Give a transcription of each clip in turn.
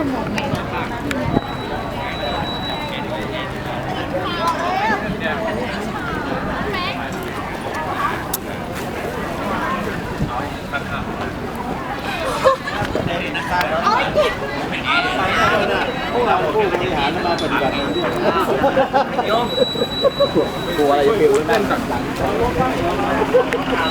ชั่วโมงเองพวกเราผู้บริหารมาปฏิบัติโยมกลัวอะไรฟิวนั่นหลังน้อง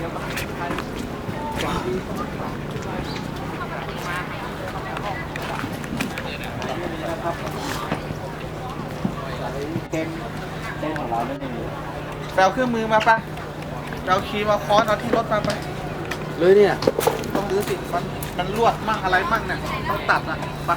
เต็มเต็มของเราไม่มีไปเอาเครื่องมือมาปะไปเอาคีมเอาค้อนเอาที่รถมาไปเลยเนี่ย ต้องรื้อสิมันมันลวดมั่งอะไรมั่งเนี่ยต้องตัดอะไป